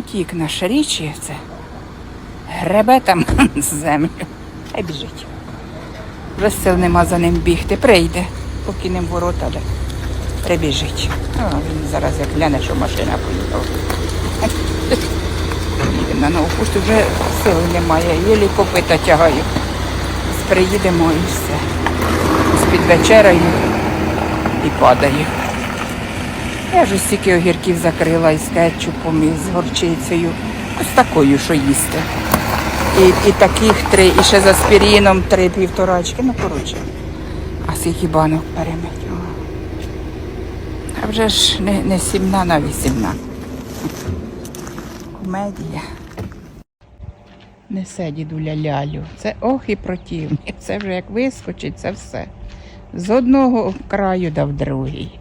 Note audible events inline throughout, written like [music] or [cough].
Тік наш річі це гребе там [laughs] землю. Хай біжить. Вже сил нема за ним бігти. Прийде, поки ним ворота, де прибіжить. О, він зараз як гляне, що машина поїхала. На нову пошту, вже сил немає. Єлі копита тягаю. Приїдемо і все. З-під вечерею і падає. Я ж стільки огірків закрила із кетчупом, і з горчицею. Ось такою, що їсти. І, і таких три, і ще з аспіріном три півторачки. Ну, коротше. А скільки банок перемить. А вже ж не, не сімна на вісімна. Комедія. Несе дідуля лялю. Це ох і противні. Це вже як вискочить, це все. З одного краю да в другий.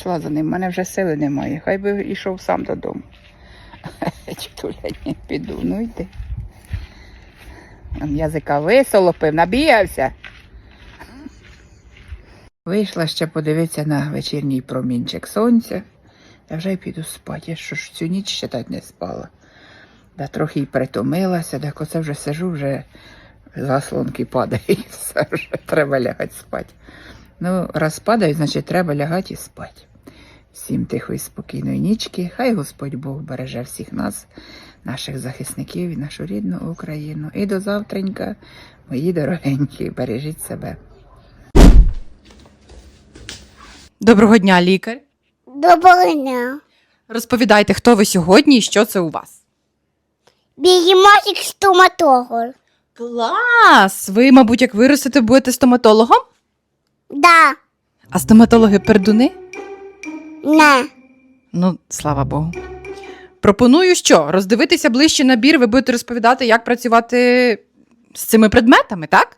Пішла за ним, в мене вже сили немає. Хай би йшов сам додому. [laughs] Читуля, ні, піду, ну йди. Язика висолопив, набігався. Вийшла ще подивитися на вечірній промінчик сонця. Та вже й піду спати. Я що ж цю ніч ще так не спала. Да трохи й притомилася, так оце вже сижу, вже заслонки падають, [laughs] все вже треба лягати спати. Ну, раз падають, значить треба лягати і спати. Всім тихої, спокійної нічки. Хай Господь Бог береже всіх нас, наших захисників і нашу рідну Україну. І до завтренька, мої дорогенькі, бережіть себе. Доброго дня, лікар. Доброго дня. Розповідайте, хто ви сьогодні і що це у вас. Бігематик стоматолог. Клас! Ви, мабуть, як виростете, будете стоматологом? Да, А стоматологи пердуни? Не. Ну, слава Богу. Пропоную що? Роздивитися ближче набір, ви будете розповідати, як працювати з цими предметами, так?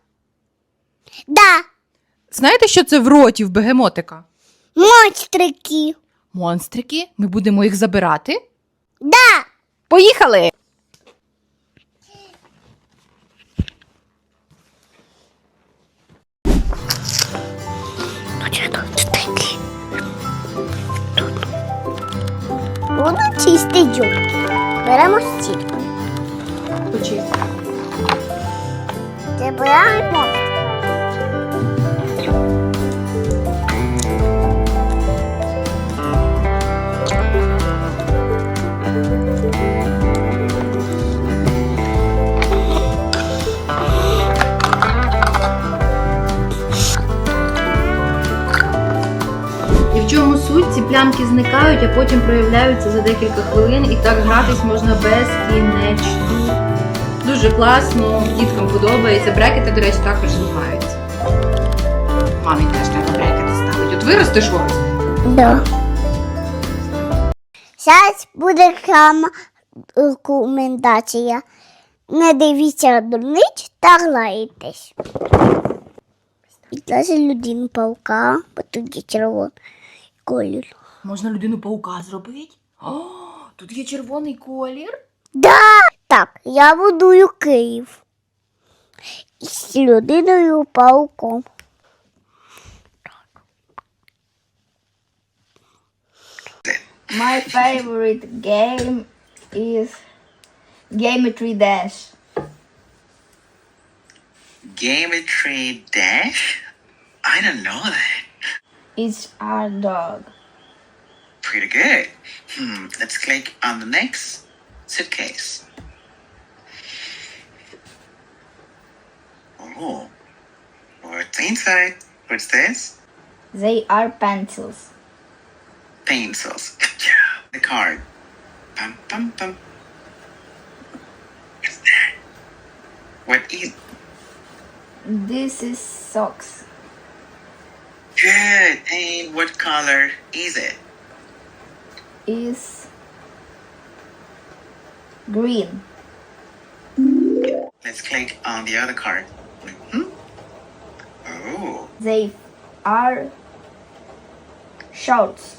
Да, Знаєте, що це в роті в бегемотика? монстрики. Монстрики. Ми будемо їх забирати. Да. Поїхали! Буду Беремо. Беремо стіл. Забираємо чому суть? Ці плямки зникають, а потім проявляються за декілька хвилин, і так гратись можна безкінечно. Дуже класно, діткам подобається. Брекети, до речі, також знімаються. Мамі теж треба брекети ставити. От виростеш ось. Да. Зараз буде сама рекомендація. Не дивіться дурниць та грайтесь. Відлазить людину паука, є червоний колір. Можна людину паука зробити? О, тут є червоний колір. Да! Так, я будую Київ. З людиною пауком. My favorite game is Geometry Dash. Geometry Dash? I don't know that. It's our dog. Pretty good. Hmm, let's click on the next suitcase. Oh, what's inside? What's this? They are pencils. Pencils. Good [laughs] job. The card. Pum pum pum. What's that? What is? This is socks. Good. And what color is it? Is green. Let's click on the other card. hmm Oh, They are shorts.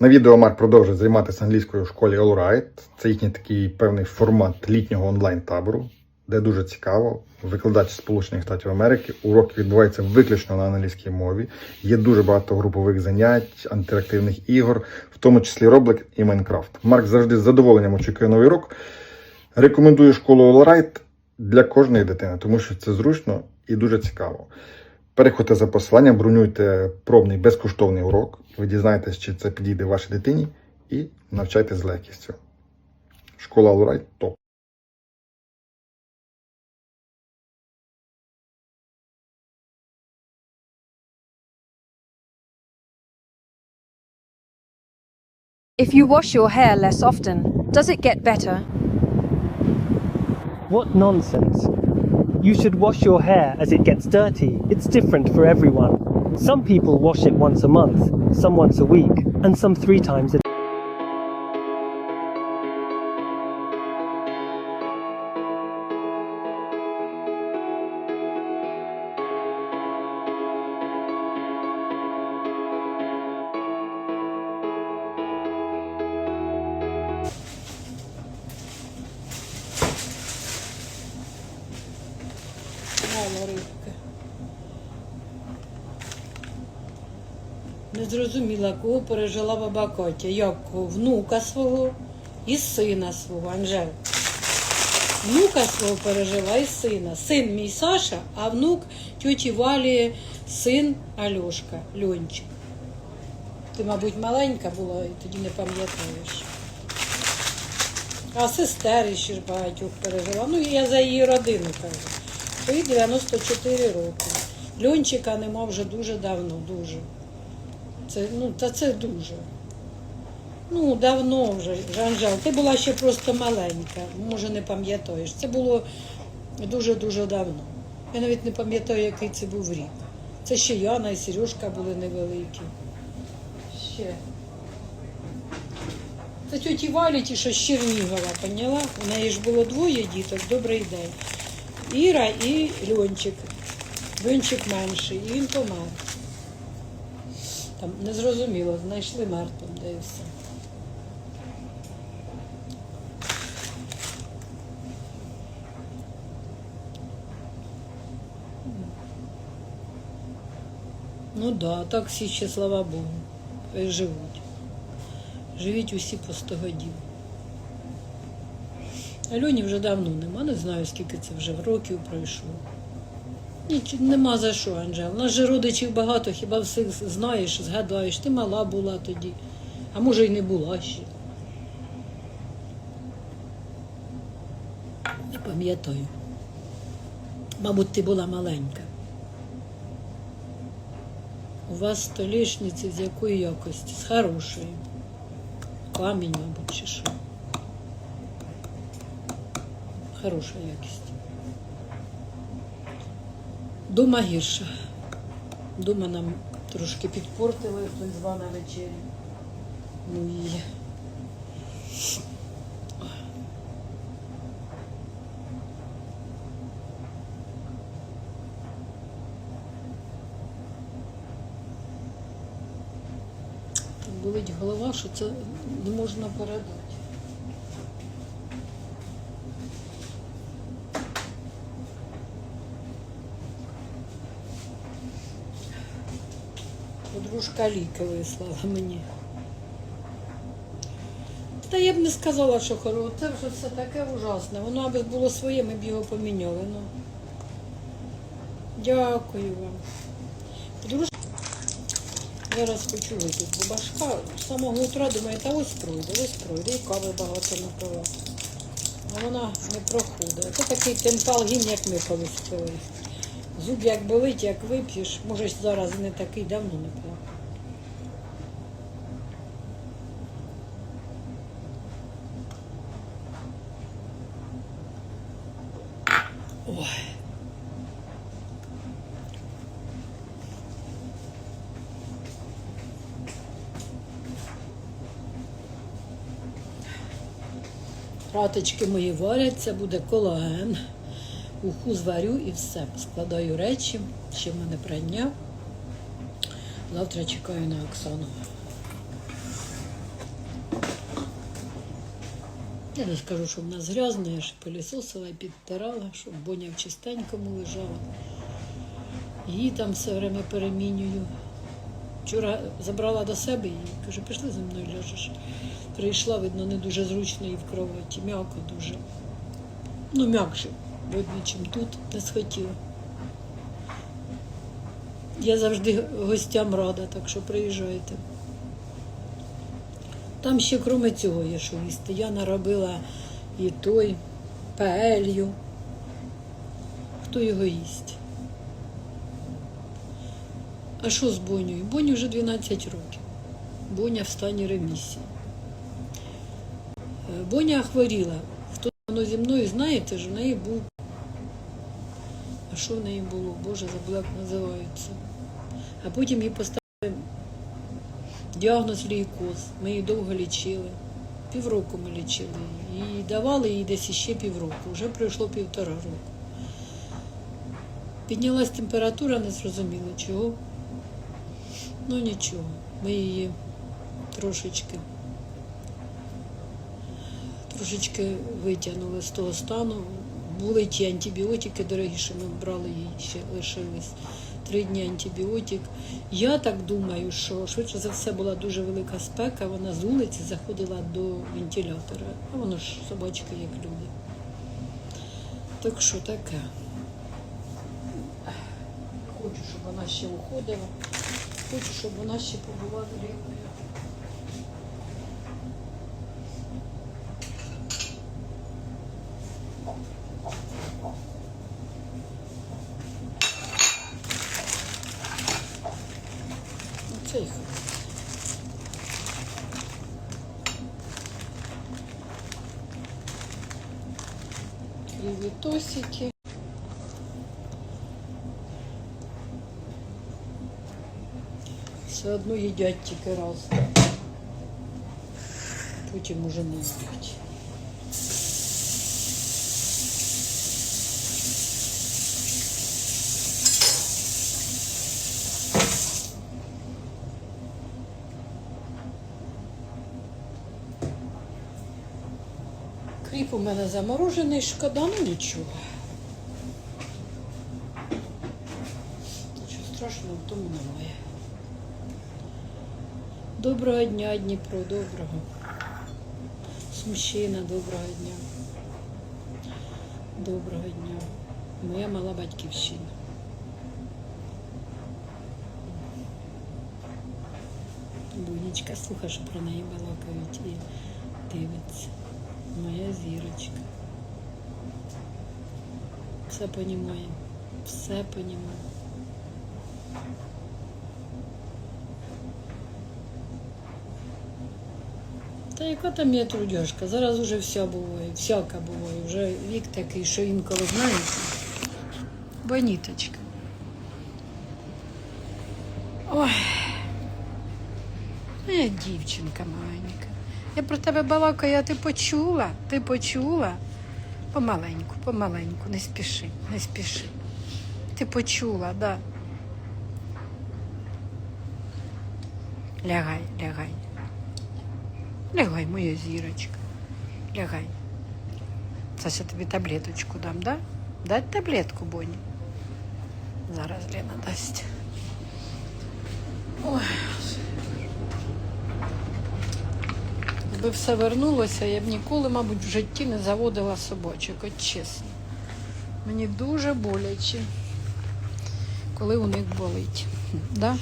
На відео Марк продовжує займатися англійською в школі Allright. Це їхній такий певний формат літнього онлайн-табору, де дуже цікаво. Викладач Сполучених Штатів Америки. Уроки відбуваються виключно на англійській мові. Є дуже багато групових занять, інтерактивних ігор, в тому числі Роблик і Майнкрафт. Марк завжди з задоволенням очікує новий урок. Рекомендую школу Allright для кожної дитини, тому що це зручно і дуже цікаво. Переходьте за посиланням, бронюйте пробний безкоштовний урок. Ви дізнаєтесь, чи це підійде вашій дитині, і навчайтесь з легкістю. Школа Allright – топ. If you wash your hair less often, does it get better? What nonsense. You should wash your hair as it gets dirty. It's different for everyone. Some people wash it once a month, some once a week, and some three times a day. Пережила баба Котя. Як внука свого і сина свого, Анжел. Внука свого пережила і сина. Син мій Саша, а внук тьоті Валі, син Альошка, Льончик. Ти, мабуть, маленька була і тоді не пам'ятаєш. А сестер ще ж багатьох пережила. Ну, я за її родину кажу. Їй 94 роки. Льончика нема вже дуже давно, дуже. Це, ну, та це дуже. Ну, давно вже, Жанжал. Ти була ще просто маленька, може не пам'ятаєш. Це було дуже-дуже давно. Я навіть не пам'ятаю, який це був рік. Це ще Яна і Сережка були невеликі. Ще. Це тьоті Валі, ті, що з Чернігова, поняла? У неї ж було двоє діток, добрий день. Іра і Льончик. Льончик менший, і він помер. Там незрозуміло, знайшли мертвим, де все. Ну да, так всі ще, слава Богу, живуть. Живіть усі по 100 годів. Альоні вже давно нема, не знаю, скільки це вже років пройшло. Ніч, нема за що, Анжел. У нас же родичів багато, хіба всіх знаєш, згадаєш. Ти мала була тоді, а може й не була ще. Не пам'ятаю. Мабуть, ти була маленька. У вас столішниці з якої якості? З хорошої. Камінь, мабуть, чи що. Хороша якість. Дома гірше. Дома нам трошки підпортили хтось два на вечері. Ну і болить голова, що це не можна передати. Подружка ліки вислала мені. Та я б не сказала, що хоро. Це вже все таке ужасне. Воно аби було своє, ми б його поміняли. Ну. Дякую вам. Подружка. Зараз хочу випити, бо башка з самого утра думає, та ось пройде, ось пройде, і кави багато напила. А вона не проходить. Це такий темпалгін, як ми колись пили. Зуб як болить, як вип'єш, може зараз не такий давно не пила. Раточки мої варяться, буде колаген. Уху зварю і все. Складаю речі, ще в мене прання. Завтра чекаю на Оксану. Я не скажу, що в нас грязно, я ж пилісосила і підтирала, щоб боня в чистенькому лежала. Її там все время перемінюю. Вчора забрала до себе і каже, пішли зі мною ляжеш. Прийшла, видно, не дуже зручно і в кроваті, м'яко дуже. Ну, м'якше, видно, чим тут не схотіла. Я завжди гостям рада, так що приїжджайте. Там ще крім цього є що їсти. Я наробила і той паелью. Хто його їсть? А що з Бонею? Боні вже 12 років. Боня в стані ремісії. Е, Боня хворіла. Хто воно зі мною, знаєте ж, в неї був. А що в неї було? Боже, забула, як називається. А потім їй поставили діагноз лейкоз. Ми її довго лічили. Півроку ми лічили її. І давали їй десь іще півроку. Вже пройшло півтора року. Піднялась температура, не зрозуміло чого. Ну нічого. Ми її трошечки, трошечки витягнули з того стану. Були ті антибіотики, дорогі, що ми брали їй ще лишились три дні антибіотик. Я так думаю, що швидше за все була дуже велика спека. Вона з вулиці заходила до вентилятора. А воно ж собачки, як люди. Так що таке. Хочу, щоб вона ще уходила. Хочу, щоб вона ще побула рівною. Цей Кривітосики. Все їдять тільки раз. Потім уже не їдять. Кріп у мене заморожений, шкода, ну нічого. Нічого страшного в тому немає. Доброго дня, Дніпро, доброго. Смущина, доброго дня. Доброго дня. Моя мала батьківщина. Бунічка, слухай, що про неї балакають і дивиться. Моя зірочка. Все понімає. Все понімає. Та яка там є трудяжка? Зараз уже все буває, всяка буває. Вже вік такий, що інколи знаєте. Боніточка. Ой. Моя дівчинка маленька. Я про тебе балакаю, а ти почула? Ти почула? Помаленьку, помаленьку, не спіши, не спіши. Ти почула, да. Лягай, лягай. Лягай, моя зірочка. Лягай. Зараз я тобі таблеточку дам, да? Дать таблетку, Боні? Зараз Лена дасть. Ой. Якби все вернулося, я б ніколи, мабуть, в житті не заводила собачок, от чесно. Мені дуже боляче, коли у них болить. Да?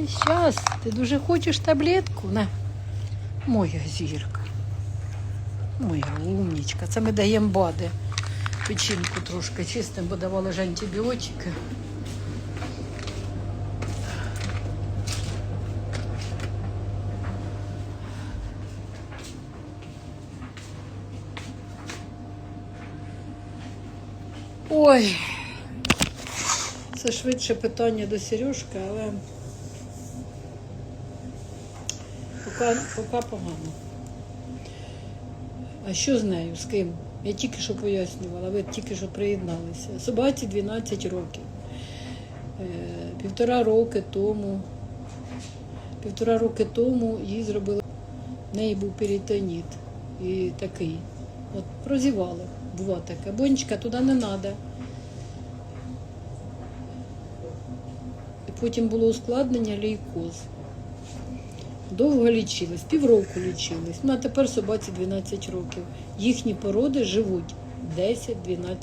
Ай, щас, ти дуже хочеш таблетку? На. Моя зірка. Моя умнічка. Це ми даємо бади. Печінку трошки чистим, бо давали ж антибіотики. Ой, це швидше питання до Сережки, але поки, поки погано. А що з нею? З ким? Я тільки що пояснювала, ви тільки що приєдналися. Собаці 12 років. Е, Півтора роки тому, півтора роки тому їй зробили В неї був перитоніт і такий. От прозівали. Бува таке. Бонечка туди не треба. Потім було ускладнення лейкоз. Довго лічились, півроку лічились. Ну а тепер собаці 12 років. Їхні породи живуть 10-12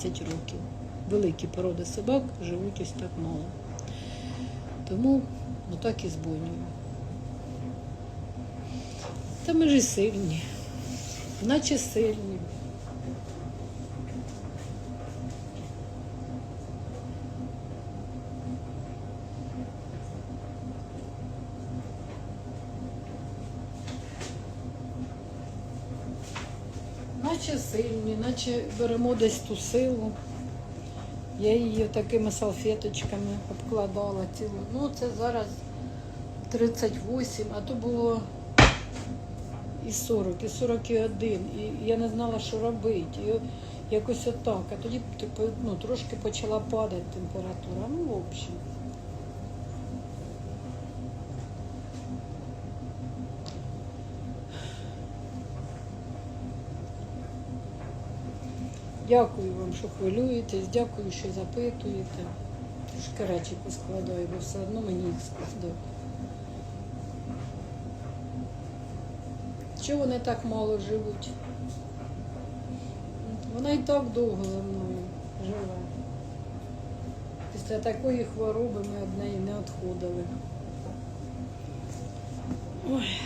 років. Великі породи собак живуть ось так мало. Тому отак і з Бонею. Та ми ж і сильні, наче сильні. Наче сильні, беремо десь ту силу. Я її такими салфеточками обкладала цілу. Ну, це зараз 38, а то було і 40, і 41. І я не знала, що робити. І якось отак. А тоді типу, ну, трошки почала падати температура. Ну, в общем. Дякую вам, що хвилюєтесь, дякую, що запитуєте. Трошки речі поскладаю, бо все одно мені їх складати. Чого вони так мало живуть? Вона і так довго за мною живе. Після такої хвороби ми від неї не відходили. Ой.